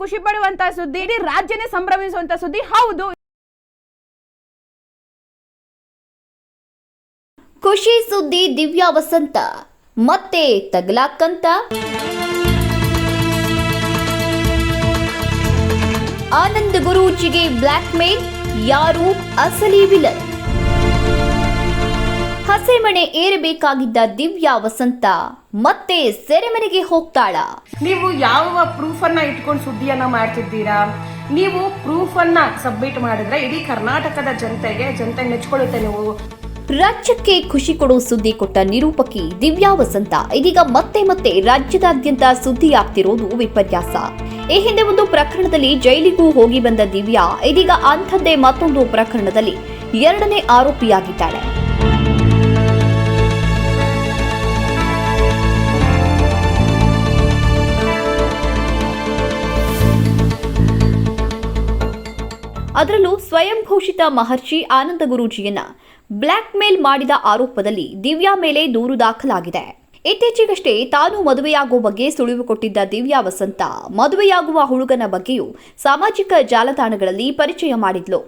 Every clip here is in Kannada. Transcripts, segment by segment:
ಖುಷಿ ಪಡುವಂತ ಸುದ್ದಿ, ಇಡೀ ರಾಜ್ಯನೇ ಸಂಭ್ರಮಿಸುವಂತ ಸುದ್ದಿ. ಹೌದು. ಖುಷಿ ಸುದ್ದಿ ದಿವ್ಯಾ ವಸಂತ. ಮತ್ತೆ ತಗಲಾಕಂತ. ಆನಂದ್ ಗುರೂಜಿಗೆ ಬ್ಲ್ಯಾಕ್ ಮೇಲ್ ಯಾರು ಅಸಲಿ ವಿಲನ್. ಹಸೆಮಣೆ ಏರಬೇಕಾಗಿದ್ದ ದಿವ್ಯಾ ವಸಂತ ಮತ್ತೆ ಸೆರೆಮನೆಗೆ ಹೋಗ್ತಾಳ. ನೀವು ಯಾವ ಪ್ರೂಫ್ ಅನ್ನ ಇಟ್ಕೊಂಡು ಸುದ್ದಿಯನ್ನ ಮಾಡ್ತಿದ್ದೀರಾ? ನೀವು ಪ್ರೂಫ್ ಅನ್ನ ಸಬ್ಮಿಟ್ ಮಾಡಿದ್ರೆ ಇಡೀ ಕರ್ನಾಟಕದ ಜನತೆಗೆ ಜನತೆ ಮೆಚ್ಕೊಳ್ಳುತ್ತೆ ನೀವು. ರಾಜ್ಯಕ್ಕೆ ಖುಷಿ ಕೊಡೋ ಸುದ್ದಿ ಕೊಟ್ಟ ನಿರೂಪಕಿ ದಿವ್ಯಾ ವಸಂತ ಇದೀಗ ಮತ್ತೆ ಮತ್ತೆ ರಾಜ್ಯದಾದ್ಯಂತ ಸುದ್ದಿಯಾಗ್ತಿರೋದು ವಿಪರ್ಯಾಸ. ಈ ಹಿಂದೆ ಒಂದು ಪ್ರಕರಣದಲ್ಲಿ ಜೈಲಿಗೂ ಹೋಗಿ ಬಂದ ದಿವ್ಯಾ ಇದೀಗ ಅಂಥದ್ದೇ ಮತ್ತೊಂದು ಪ್ರಕರಣದಲ್ಲಿ ಎರಡನೇ ಆರೋಪಿಯಾಗಿದ್ದಾಳೆ. ಅದರಲ್ಲೂ ಸ್ವಯಂ ಘೋಷಿತ ಮಹರ್ಷಿ ಆನಂದ ಗುರೂಜಿಯನ್ನ ಬ್ಲ್ಯಾಕ್ ಮೇಲ್ ಮಾಡಿದ ಆರೋಪದಲ್ಲಿ ದಿವ್ಯಾ ಮೇಲೆ ದೂರು ದಾಖಲಾಗಿದೆ. ಇತ್ತೀಚೆಗಷ್ಟೇ ತಾನು ಮದುವೆಯಾಗುವ ಬಗ್ಗೆ ಸುಳಿವು ಕೊಟ್ಟಿದ್ದ ದಿವ್ಯಾ ವಸಂತ ಮದುವೆಯಾಗುವ ಹುಡುಗನ ಬಗ್ಗೆಯೂ ಸಾಮಾಜಿಕ ಜಾಲತಾಣಗಳಲ್ಲಿ ಪರಿಚಯ ಮಾಡಿದ್ಲು.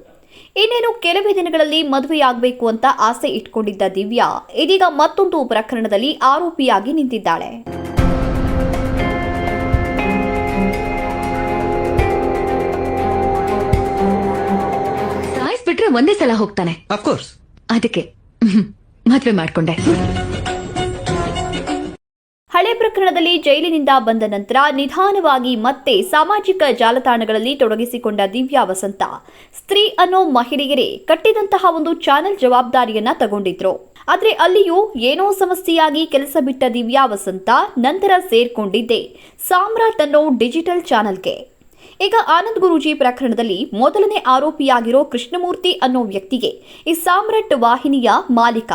ಇನ್ನೇನು ಕೆಲವೇ ದಿನಗಳಲ್ಲಿ ಮದುವೆಯಾಗಬೇಕು ಅಂತ ಆಸೆ ಇಟ್ಕೊಂಡಿದ್ದ ದಿವ್ಯಾ ಇದೀಗ ಮತ್ತೊಂದು ಪ್ರಕರಣದಲ್ಲಿ ಆರೋಪಿಯಾಗಿ ನಿಂತಿದ್ದಾಳೆ. ಒಂದೇ ಸಲ ಹೋಗ್ತಾನೆ. ಅಫ್ಕೋರ್ಸ್ ಅದಕ್ಕೆ ಮದುವೆ ಮದ್ವೆ ಮಾಡ್ಕೊಂಡೆ. ಹಳೆ ಪ್ರಕರಣದಲ್ಲಿ ಜೈಲಿನಿಂದ ಬಂದ ನಂತರ ನಿಧಾನವಾಗಿ ಮತ್ತೆ ಸಾಮಾಜಿಕ ಜಾಲತಾಣಗಳಲ್ಲಿ ತೊಡಗಿಸಿಕೊಂಡ ದಿವ್ಯಾ ವಸಂತ ಸ್ತ್ರೀ ಅನ್ನೋ ಮಹಿಳೆಯರೇ ಕಟ್ಟಿದಂತಹ ಒಂದು ಚಾನೆಲ್ ಜವಾಬ್ದಾರಿಯನ್ನ ತಗೊಂಡಿದ್ರು. ಆದರೆ ಅಲ್ಲಿಯೂ ಏನೋ ಸಮಸ್ಯೆಯಾಗಿ ಕೆಲಸ ಬಿಟ್ಟ ದಿವ್ಯಾ ವಸಂತ ನಂತರ ಸೇರ್ಕೊಂಡಿದ್ದೆ. ಸಾಮ್ರಾಟ್ ಅನ್ನೋ ಡಿಜಿಟಲ್ ಚಾನೆಲ್ಗೆ. ಈಗ ಆನಂದ್ ಗುರೂಜಿ ಪ್ರಕರಣದಲ್ಲಿ ಮೊದಲನೇ ಆರೋಪಿಯಾಗಿರೋ ಕೃಷ್ಣಮೂರ್ತಿ ಅನ್ನೋ ವ್ಯಕ್ತಿಗೆ ಈ ಸಾಮ್ರಾಟ್ ವಾಹಿನಿಯ ಮಾಲೀಕ.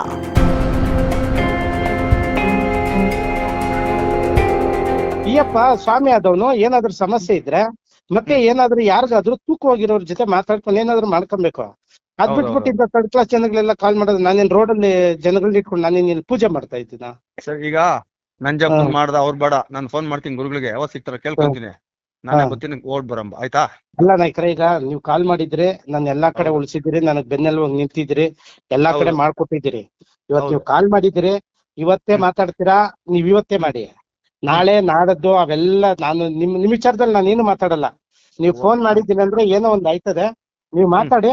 ಅಯ್ಯಪ್ಪ ಸ್ವಾಮಿ ಆದವನು ಏನಾದ್ರೂ ಸಮಸ್ಯೆ ಇದ್ರೆ ಮತ್ತೆ ಏನಾದ್ರೂ ಯಾರಿಗಾದ್ರೂ ತೂಕವಾಗಿರೋರ್ ಜೊತೆ ಮಾತಾಡ್ಕೊಂಡು ಏನಾದ್ರೂ ಮಾಡ್ಕೊಬೇಕು. ಅದ್ ಬಿಟ್ಬಿಟ್ಟಿದ್ದ ಥರ್ಡ್ ಕ್ಲಾಸ್ ಜನಗಳೆಲ್ಲ ಕಾಲ್ ಮಾಡೋದು ನಾನೇನ್ ಅಲ್ಲಿ ಜನಗಳನ್ನ ಇಟ್ಕೊಂಡು ನಾನೇನ್ ಇಲ್ಲಿ ಪೂಜೆ ಮಾಡ್ತಾ ಇದ್ದೀನ? ಸರ್ ಈಗ ನಂಜಪ್ಪ ಜಪ ಮಾಡ್ದ ಅವ್ರ ಬೇಡ. ನಾನು ಫೋನ್ ಮಾಡ್ತೀನಿ ಗುರುಗಳಿಗೆ. ಯಾವ ಸಿಗ್ತಾರ ಕೇಳ್ಕೊಂತೀನಿ. ನಾನೇ ಹಾ. ಬರ್ತೀನಿ ಓಡ್ ಬರಂಬ ಆಯ್ತಾ? ಅಲ್ಲ ನಾಯ್ಕರ ಈಗ ನೀವು ಕಾಲ್ ಮಾಡಿದ್ರೆ ನಾನು ಎಲ್ಲಾ ಕಡೆ. ಉಳಿಸಿದಿರಿ ನನಗ್ ಬೆನ್ನೆಲುಬಾಗಿ ನಿಂತಿದ್ರಿ ಎಲ್ಲಾ ಕಡೆ ಹೌದು. ಮಾಡ್ಕೊಟ್ಟಿದ್ದೀರಿ. ಇವತ್ ನೀವು ಕಾಲ್ ಮಾಡಿದಿರಿ ಇವತ್ತೇ ಮಾತಾಡ್ತೀರಾ ನೀವ್ ಇವತ್ತೇ ಮಾಡಿ. ನಾಳೆ ನಾಡದ್ದು ಅವೆಲ್ಲ ನಾನು ನಿಮ್ ನಿಮ್ ವಿಚಾರದಲ್ಲಿ ನಾನು ಏನು ಮಾತಾಡಲ್ಲ. ನೀವು ಫೋನ್ ಮಾಡಿದ್ದೀನಿ ಅಂದ್ರೆ ಏನೋ ಒಂದ್ ಆಯ್ತದೆ ನೀವು ಮಾತಾಡಿ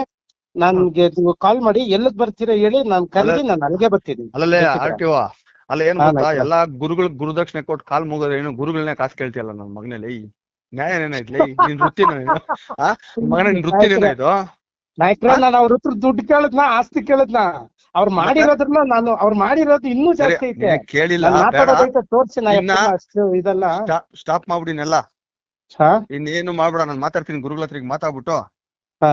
ನನ್ಗೆ ನೀವು ಕಾಲ್ ಮಾಡಿ ಎಲ್ಲಕ್ ಬರ್ತೀರಾ ಹೇಳಿ ನಾನ್ ಕರೆದಿ ನಾನು ಅಲ್ಲಿಗೆ ಬರ್ತೀನಿ ಅಲ್ಲಲ್ಲೇ ಬೇಕಿದ್ರೆ. ಆರ್ ಟಿ ಅಲ್ಲ ಏನ್ ಹಾ, ಗೊತ್ತಾ ಆಯ್ತು. ಎಲ್ಲಾ ಗುರುಗಳ್ ಗುರುದಕ್ಷಿಣೆ ಕೊಟ್ಟು ಕಾಲ್ ಮುಗಿದ್ರೆ ಏನು ಗುರುಗಳನ್ನೇ ಕಾಸು ಕೇಳ್ತಿಯಲ್ಲ ನನ್ ಮಗನಲ್ಲಿ. ನ್ಯಾಯ ಏನೈತ್ಲಿ ನಿನ್ ವೃತ್ತಿನ ಇದು? ಆ? ಮಗನ ನಿನ್ ವೃತ್ತಿನೇನ ಇದು? ನಾಯ್ಕ್ರ ನಾನು ಅವ್ರ ಹತ್ರ ದುಡ್ಡು ಕೇಳದ್ನ ಆಸ್ತಿ ಕೇಳದ್ನ. ಅವ್ರು ಮಾಡಿರೋದ್ರನ್ನ ನಾನು ಅವ್ರು ಮಾಡಿರೋದು ಇನ್ನೂ ಜಾಸ್ತಿ ಐತೆ. ಕೇಳಿಲ್ಲ ತೋರ್ಸಿ ನಾ ಅಷ್ಟು ಇದಲ್ಲ. ಸ್ಟಾಪ್ ಮಾಡ್ಬಿಡಿನೆಲ್ಲ ಇನ್ನೇನು ಮಾಡ್ಬೇಡ ನಾನು ಮಾತಾಡ್ತೀನಿ ಗುರುಗಳ ಹತ್ರ ಮಾತಾಡ್ಬಿಟ್ಟು. ಹಾ.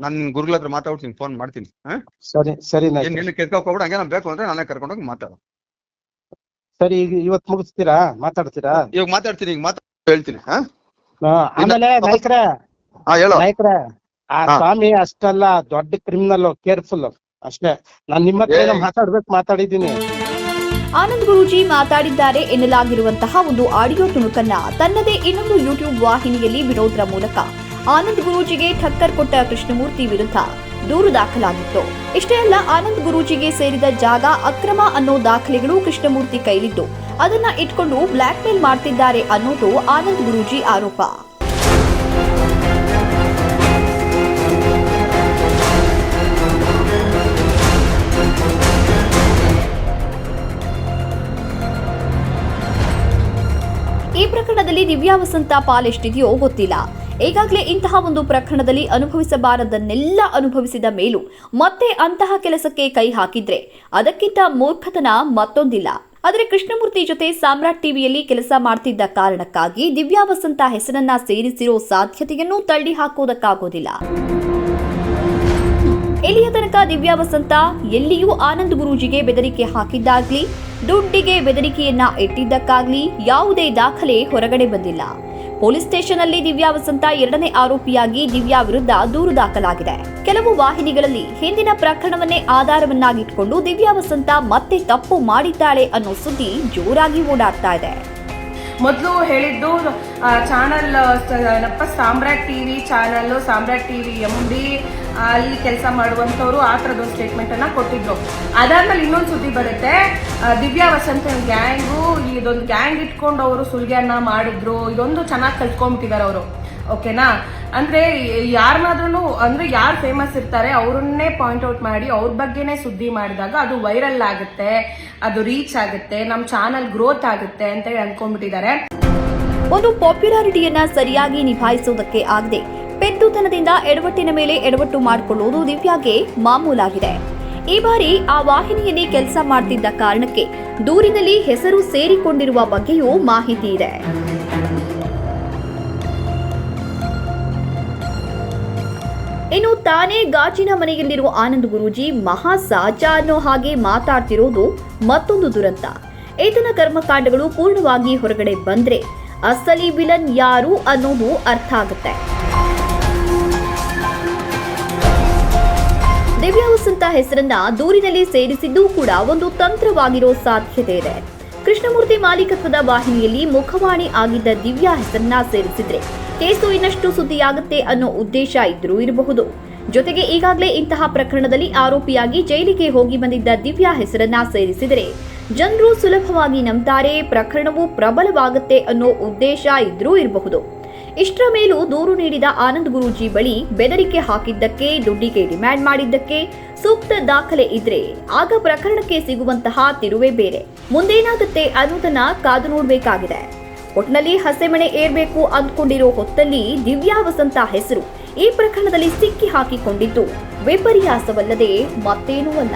ನಾನು ನಿನ್ ಗುರುಗಳ ಹತ್ರ ಮಾತಾಡ್ತೀನಿ ಫೋನ್ ಮಾಡ್ತೀನಿ. ಸರಿ ಸರಿ ನಿನ್ನ ಕೆರ್ಕೋಕ್ ಹೋಗ್ಬಿಡ ಹಂಗೆ ನಾನು ಬೇಕು ಅಂದ್ರೆ ನಾನೇ ಕರ್ಕೊಂಡೋಗಿ ಮಾತಾಡ. ಸರಿ ಈಗ ಇವತ್ತು ಮುಗಿಸ್ತೀರಾ? ಮಾತಾಡ್ತೀರಾ? ಇವಾಗ ಮಾತಾಡ್ತೀನಿ ಈಗ ಮಾತಾಡ್ ಹೇಳ್ತೀನಿ ಹಾ, ಆಮೇಲೆ ನಾಯ್ಕ್ರ ಹಾ ಹೇಳು. ನಾಯ್ಕ್ರ ಆ ಸ್ವಾಮಿ ಅಷ್ಟಲ್ಲ ದೊಡ್ಡ ಕ್ರಿಮಿನಲ್ ಕೇರ್ಫುಲ್ ಅಷ್ಟೇ. ನಾನ್ ನಿಮ್ಮ ಹತ್ರ ಮಾತಾಡ್ಬೇಕು ಮಾತಾಡಿದೀನಿ ಆನಂದ್ ಗುರೂಜಿ ಮಾತಾಡಿದ್ದಾರೆ ಎನ್ನಲಾಗಿರುವಂತಹ ಒಂದು ಆಡಿಯೋ ತುಣುಕನ್ನ ತನ್ನದೇ ಇನ್ನೊಂದು ಯೂಟ್ಯೂಬ್ ವಾಹಿನಿಯಲ್ಲಿ ಬಿಡೋದ್ರ ಮೂಲಕ ಆನಂದ್ ಗುರೂಜಿಗೆ ಠಕ್ಕರ್ ಕೊಟ್ಟ ಕೃಷ್ಣಮೂರ್ತಿ ವಿರುದ್ಧ ದೂರು ದಾಖಲಾಗಿತ್ತು. ಇಷ್ಟೇ ಅಲ್ಲ, ಆನಂದ್ ಗುರೂಜಿಗೆ ಸೇರಿದ ಜಾಗ ಅಕ್ರಮ ಅನ್ನೋ ದಾಖಲೆಗಳು ಕೃಷ್ಣಮೂರ್ತಿ ಕೈಲಿದ್ದು, ಅದನ್ನ ಇಟ್ಕೊಂಡು ಬ್ಲ್ಯಾಕ್ ಮೇಲ್ ಮಾಡ್ತಿದ್ದಾರೆ ಅನ್ನೋದು ಆನಂದ್ ಗುರೂಜಿ ಆರೋಪ. ಈ ಪ್ರಕರಣದಲ್ಲಿ ದಿವ್ಯಾ ವಸಂತ ಪಾಲೆಷ್ಟಿದೆಯೋ ಗೊತ್ತಿಲ್ಲ. ಈಗಾಗಲೇ ಇಂತಹ ಒಂದು ಪ್ರಕರಣದಲ್ಲಿ ಅನುಭವಿಸಬಾರದನ್ನೆಲ್ಲ ಅನುಭವಿಸಿದ ಮೇಲೂ ಮತ್ತೆ ಅಂತಹ ಕೆಲಸಕ್ಕೆ ಕೈ ಹಾಕಿದ್ರೆ ಅದಕ್ಕಿಂತ ಮೂರ್ಖತನ ಮತ್ತೊಂದಿಲ್ಲ. ಆದರೆ ಕೃಷ್ಣಮೂರ್ತಿ ಜೊತೆ ಸಾಮ್ರಾಟ್ ಟಿವಿಯಲ್ಲಿ ಕೆಲಸ ಮಾಡ್ತಿದ್ದ ಕಾರಣಕ್ಕಾಗಿ ದಿವ್ಯಾ ವಸಂತ ಹೆಸರನ್ನ ಸೇರಿಸಿರೋ ಸಾಧ್ಯತೆಯನ್ನು ತಳ್ಳಿ ಹಾಕೋದಕ್ಕಾಗೋದಿಲ್ಲ ಇಲ್ಲಿಯ ತನಕ ದಿವ್ಯಾ ವಸಂತ ಎಲ್ಲಿಯೂ ಆನಂದ್ ಗುರೂಜಿಗೆ ಬೆದರಿಕೆ ಹಾಕಿದ್ದಾಗ್ಲಿ, ದುಡ್ಡಿಗೆ ಬೆದರಿಕೆಯನ್ನ ಇಟ್ಟಿದ್ದಕ್ಕಾಗ್ಲಿ ಯಾವುದೇ ದಾಖಲೆ ಹೊರಗಡೆ ಬಂದಿಲ್ಲ. ಪೊಲೀಸ್ ಸ್ಟೇಷನ್ನಲ್ಲಿ ದಿವ್ಯಾ ವಸಂತ ಎರಡನೇ ಆರೋಪಿಯಾಗಿ ದಿವ್ಯಾ ವಿರುದ್ಧ ದೂರು ದಾಖಲಾಗಿದೆ. ಕೆಲವು ವಾಹಿನಿಗಳಲ್ಲಿ ಹಿಂದಿನ ಪ್ರಕರಣವನ್ನೇ ಆಧಾರವನ್ನಾಗಿಟ್ಕೊಂಡು ದಿವ್ಯಾ ವಸಂತ ಮತ್ತೆ ತಪ್ಪು ಮಾಡಿದ್ದಾಳೆ ಅನ್ನೋ ಸುದ್ದಿ ಜೋರಾಗಿ ಓಡಾಡ್ತಾ ಇದೆ. ಮೊದಲು ಹೇಳಿದ್ದು channel ನಪ್ಪ Samrat T V channel, Samrat T V M D ಅಲ್ಲಿ ಕೆಲಸ ಮಾಡುವಂಥವ್ರು ಆ ಥರದೊಂದು ಸ್ಟೇಟ್ಮೆಂಟನ್ನು ಕೊಟ್ಟಿದ್ರು ಅದಾದ್ಮೇಲೆ ಇನ್ನೊಂದು ಸುದ್ದಿ ಬರುತ್ತೆ ದಿವ್ಯಾ ವಸಂತ ಗ್ಯಾಂಗು, ಇದೊಂದು ಗ್ಯಾಂಗ್ ಇಟ್ಕೊಂಡು ಅವರು ಸುಲಿಗೆಯನ್ನ ಮಾಡಿದ್ರು, ಇದೊಂದು ಚೆನ್ನಾಗಿ ಕಲ್ತ್ಕೊಂಡ್ಬಿಟ್ಟಿದ್ದಾರೆ ಅವರು. ಓಕೆನಾ? ಅಂದ್ರೆ ಯಾರನ್ನಾದ್ರೂ ಅಂದ್ರೆ ಯಾರು ಫೇಮಸ್ ಇರ್ತಾರೆ, ಅವ್ರನ್ನೇ ಪಾಯಿಂಟ್ ಔಟ್ ಮಾಡಿ, ಅವ್ರ ಬಗ್ಗೆನೇ ಸುದ್ದಿ ಮಾಡಿದಾಗ ಅದು ವೈರಲ್ ಆಗುತ್ತೆ, ಅದು ರೀಚ್ ಆಗುತ್ತೆ ನಮ್ಮ ಚಾನಲ್ ಗ್ರೋತ್ ಆಗುತ್ತೆ ಅಂತ ಹೇಳಿ ಅನ್ಕೊಂಡ್ಬಿಟ್ಟಿದ್ದಾರೆ. ಒಂದು ಪಾಪ್ಯುಲಾರಿಟಿಯನ್ನ ಸರಿಯಾಗಿ ನಿಭಾಯಿಸುವುದಕ್ಕೆ ಆಗದೆ ಪೆದ್ದುತನದಿಂದ ಎಡವಟ್ಟಿನ ಮೇಲೆ ಎಡವಟ್ಟು ಮಾಡಿಕೊಳ್ಳುವುದು ದಿವ್ಯಾಗೆ ಮಾಮೂಲಾಗಿದೆ. ಈ ಬಾರಿ ಆ ವಾಹಿನಿಯಲ್ಲಿ ಕೆಲಸ ಮಾಡ್ತಿದ್ದ ಕಾರಣಕ್ಕೆ ದೂರಿನಲ್ಲಿ ಹೆಸರು ಸೇರಿಕೊಂಡಿರುವ ಬಗ್ಗೆಯೂ ಮಾಹಿತಿ ಇದೆ. ಇನ್ನು ತಾನೇ ಗಾಜಿನ ಮನೆಯಲ್ಲಿರುವ ಆನಂದ್ ಗುರೂಜಿ ಮಹಾ ಸಹಜ ಅನ್ನೋ ಹಾಗೆ ಮಾತಾಡ್ತಿರೋದು ಮತ್ತೊಂದು ದುರಂತ. ಈತನ ಕರ್ಮಕಾಂಡಗಳು ಪೂರ್ಣವಾಗಿ ಹೊರಗಡೆ ಬಂದ್ರೆ ಅಸಲಿ ವಿಲನ್ ಯಾರು ಅನ್ನೋದು ಅರ್ಥ ಆಗುತ್ತೆ. ದಿವ್ಯಾ ವಸಂತ ಹೆಸರನ್ನ ದೂರಿನಲ್ಲಿ ಸೇರಿಸಿದ್ದು ಕೂಡ ಒಂದು ತಂತ್ರವಾಗಿರೋ ಸಾಧ್ಯತೆ ಇದೆ. ಕೃಷ್ಣಮೂರ್ತಿ ಮಾಲೀಕತ್ವದ ವಾಹಿನಿಯಲ್ಲಿ ಮುಖವಾಣಿ ಆಗಿದ್ದ ದಿವ್ಯಾ ಹೆಸರನ್ನ ಸೇರಿಸಿದ್ರೆ ಕೇಸು ಇನ್ನಷ್ಟು ಸುದ್ದಿಯಾಗುತ್ತೆ ಅನ್ನೋ ಉದ್ದೇಶ ಇದ್ರೂ ಇರಬಹುದು. ಜೊತೆಗೆ ಈಗಾಗಲೇ ಇಂತಹ ಪ್ರಕರಣದಲ್ಲಿ ಆರೋಪಿಯಾಗಿ ಜೈಲಿಗೆ ಹೋಗಿ ಬಂದಿದ್ದ ದಿವ್ಯಾ ಹೆಸರನ್ನ ಸೇರಿಸಿದರೆ ಜನರು ಸುಲಭವಾಗಿ ನಂಬ್ತಾರೆ, ಪ್ರಕರಣವು ಪ್ರಬಲವಾಗುತ್ತೆ ಅನ್ನೋ ಉದ್ದೇಶ ಇದ್ರೂ ಇರಬಹುದು. ಇಷ್ಟರ ಮೇಲೂ ದೂರು ನೀಡಿದ ಆನಂದ್ ಗುರೂಜಿ ಬಳಿ ಬೆದರಿಕೆ ಹಾಕಿದ್ದಕ್ಕೆ, ದುಡ್ಡಿಗೆ ಡಿಮ್ಯಾಂಡ್ ಮಾಡಿದ್ದಕ್ಕೆ ಸೂಕ್ತ ದಾಖಲೆ ಇದ್ರೆ ಆಗ ಪ್ರಕರಣಕ್ಕೆ ಸಿಗುವಂತಹ ತಿರುವೆ ಬೇರೆ. ಮುಂದೇನಾಗುತ್ತೆ ಅನ್ನೋದನ್ನ ಕಾದು ನೋಡಬೇಕಾಗಿದೆ. ಒಟ್ನಲ್ಲಿ ಹಸೆಮಣೆ ಏರ್ಬೇಕು ಅಂದ್ಕೊಂಡಿರೋ ಹೊತ್ತಲ್ಲಿ ದಿವ್ಯಾ ವಸಂತ ಹೆಸರು ಈ ಪ್ರಕರಣದಲ್ಲಿ ಸಿಕ್ಕಿ ಹಾಕಿಕೊಂಡಿದ್ದು ವಿಪರ್ಯಾಸವಲ್ಲದೆ ಮತ್ತೇನೂ ಅಲ್ಲ.